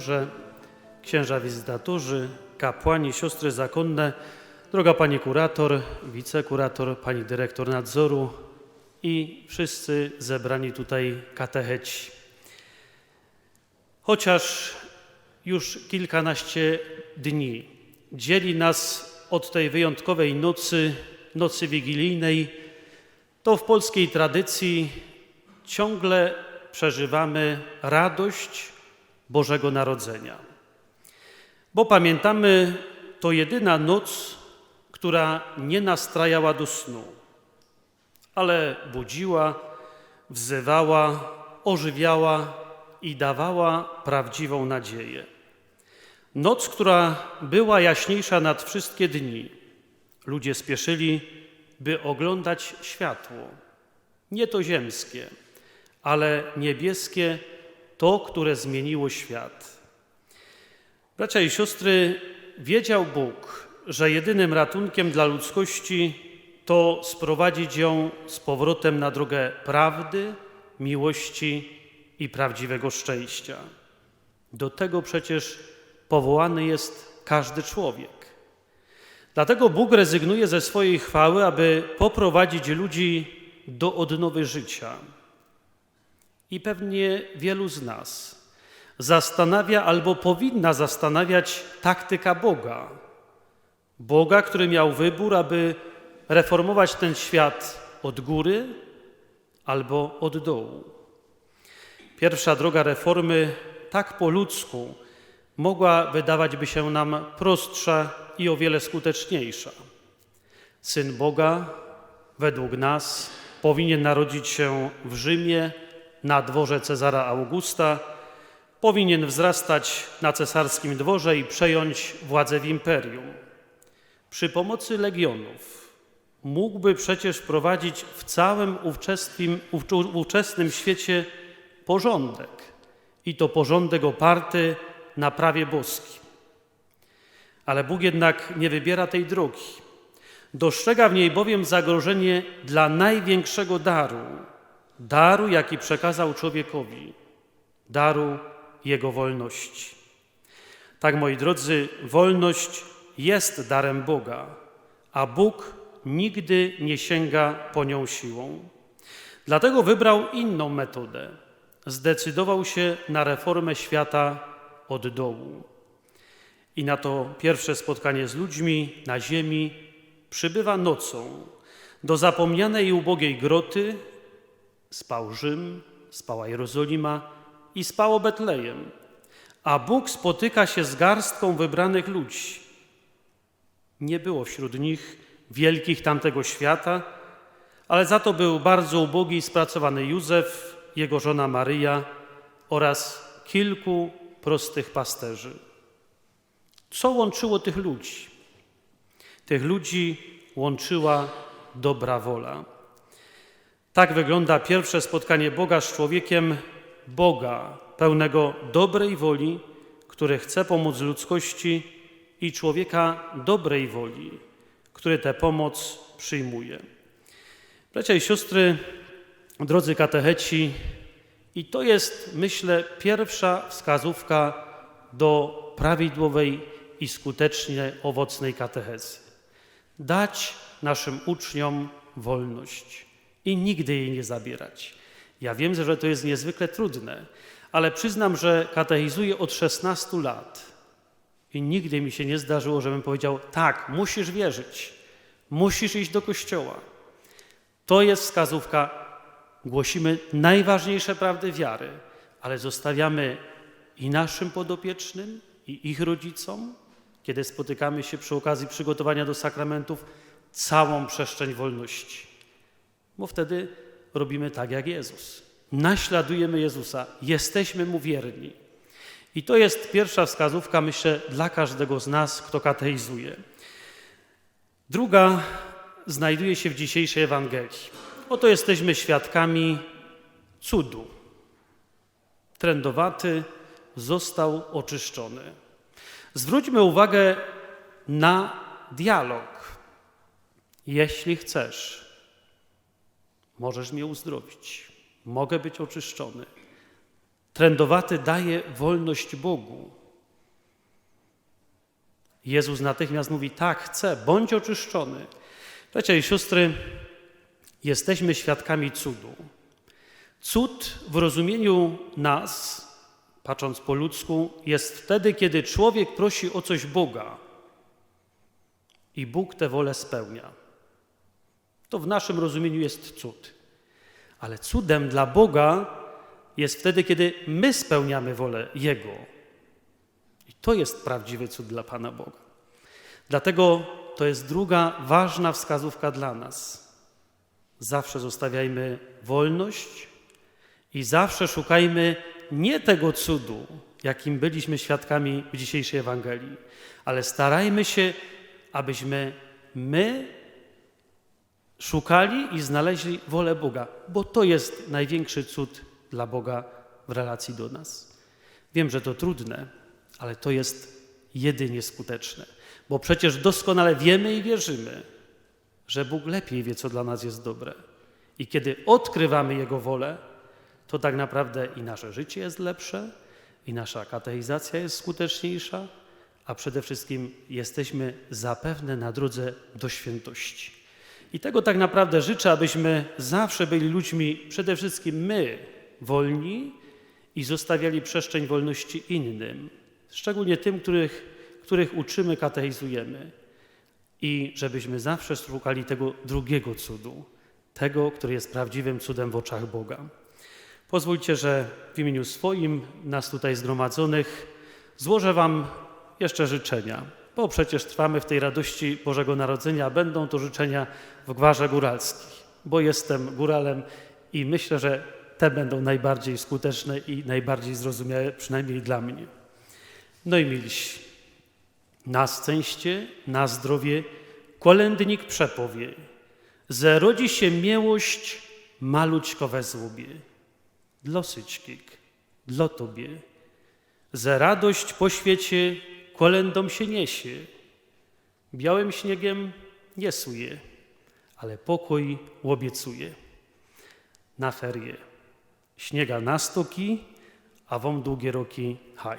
redaktorze, księża wizytatorzy, kapłani, siostry zakonne, droga pani kurator, wicekurator, pani dyrektor nadzoru i wszyscy zebrani tutaj katecheci. Chociaż już kilkanaście dni dzieli nas od tej wyjątkowej nocy, nocy wigilijnej, to w polskiej tradycji ciągle przeżywamy radość Bożego Narodzenia. Bo pamiętamy, to jedyna noc, która nie nastrajała do snu, ale budziła, wzywała, ożywiała i dawała prawdziwą nadzieję. Noc, która była jaśniejsza nad wszystkie dni. Ludzie spieszyli, by oglądać światło. Nie to ziemskie, ale niebieskie, to, które zmieniło świat. Bracia i siostry, wiedział Bóg, że jedynym ratunkiem dla ludzkości to sprowadzić ją z powrotem na drogę prawdy, miłości i prawdziwego szczęścia. Do tego przecież powołany jest każdy człowiek. Dlatego Bóg rezygnuje ze swojej chwały, aby poprowadzić ludzi do odnowy życia. I pewnie wielu z nas zastanawia albo powinna zastanawiać taktyka Boga. Boga, który miał wybór, aby reformować ten świat od góry albo od dołu. Pierwsza droga reformy, tak po ludzku, mogła wydawać by się nam prostsza i o wiele skuteczniejsza. Syn Boga, według nas, powinien narodzić się w Rzymie na dworze Cezara Augusta, powinien wzrastać na cesarskim dworze i przejąć władzę w imperium. Przy pomocy legionów mógłby przecież wprowadzić w całym ówczesnym, ówczesnym świecie porządek i to porządek oparty na prawie boskim. Ale Bóg jednak nie wybiera tej drogi. Dostrzega w niej bowiem zagrożenie dla największego daru, daru, jaki przekazał człowiekowi, daru jego wolności. Tak, moi drodzy, wolność jest darem Boga, a Bóg nigdy nie sięga po nią siłą. Dlatego wybrał inną metodę. Zdecydował się na reformę świata od dołu. I na to pierwsze spotkanie z ludźmi na ziemi przybywa nocą. Do zapomnianej i ubogiej groty spał Rzym, spała Jerozolima i spało Betlejem. A Bóg spotyka się z garstką wybranych ludzi. Nie było wśród nich wielkich tamtego świata, ale za to był bardzo ubogi i spracowany Józef, jego żona Maryja oraz kilku prostych pasterzy. Co łączyło tych ludzi? Tych ludzi łączyła dobra wola. Tak wygląda pierwsze spotkanie Boga z człowiekiem, Boga pełnego dobrej woli, który chce pomóc ludzkości i człowieka dobrej woli, który tę pomoc przyjmuje. Bracia i siostry, drodzy katecheci, i to jest, myślę, pierwsza wskazówka do prawidłowej i skutecznie owocnej katechezy. Dać naszym uczniom wolność i nigdy jej nie zabierać. Ja wiem, że to jest niezwykle trudne, ale przyznam, że katechizuję od 16 lat i nigdy mi się nie zdarzyło, żebym powiedział: tak, musisz wierzyć, musisz iść do kościoła. To jest wskazówka głosimy najważniejsze prawdy wiary, ale zostawiamy i naszym podopiecznym, i ich rodzicom, kiedy spotykamy się przy okazji przygotowania do sakramentów, całą przestrzeń wolności. Bo wtedy robimy tak jak Jezus. Naśladujemy Jezusa, jesteśmy Mu wierni. I to jest pierwsza wskazówka, myślę, dla każdego z nas, kto kateizuje. Druga znajduje się w dzisiejszej Ewangelii. Oto jesteśmy świadkami cudu. Trędowaty został oczyszczony. Zwróćmy uwagę na dialog. Jeśli chcesz, możesz mnie uzdrowić, mogę być oczyszczony. trędowaty daje wolność Bogu. Jezus natychmiast mówi: Tak, chcę, bądź oczyszczony. Bracia i siostry, jesteśmy świadkami cudu. Cud w rozumieniu nas, patrząc po ludzku, jest wtedy, kiedy człowiek prosi o coś Boga i Bóg tę wolę spełnia. To w naszym rozumieniu jest cud. Ale cudem dla Boga jest wtedy, kiedy my spełniamy wolę Jego. I to jest prawdziwy cud dla Pana Boga. Dlatego to jest druga ważna wskazówka dla nas. Zawsze zostawiajmy wolność i zawsze szukajmy nie tego cudu, jakim byliśmy świadkami w dzisiejszej Ewangelii, ale starajmy się, abyśmy my szukali i znaleźli wolę Boga, bo to jest największy cud dla Boga w relacji do nas. Wiem, że to trudne, ale to jest jedynie skuteczne, bo przecież doskonale wiemy i wierzymy, że Bóg lepiej wie, co dla nas jest dobre. I kiedy odkrywamy Jego wolę, to tak naprawdę i nasze życie jest lepsze, i nasza kateizacja jest skuteczniejsza, a przede wszystkim jesteśmy zapewne na drodze do świętości. I tego tak naprawdę życzę, abyśmy zawsze byli ludźmi, przede wszystkim my, wolni i zostawiali przestrzeń wolności innym, szczególnie tym, których, których uczymy, katechizujemy. I żebyśmy zawsze szukali tego drugiego cudu, tego, który jest prawdziwym cudem w oczach Boga. Pozwólcie, że w imieniu swoim, nas tutaj zgromadzonych, złożę Wam jeszcze życzenia, bo przecież trwamy w tej radości Bożego Narodzenia. Będą to życzenia w gwarze góralskich, bo jestem góralem i myślę, że te będą najbardziej skuteczne i najbardziej zrozumiałe, przynajmniej dla mnie. No i milsi, na szczęście, na zdrowie, kolędnik przepowie, zerodzi się miłość malućkowe złubie. Dlosyćkik, dla Tobie, ze radość po świecie kolędą się niesie, białym śniegiem nie suje, ale pokój łobiecuje. Na ferie śniega na stoki, a wam długie roki haj.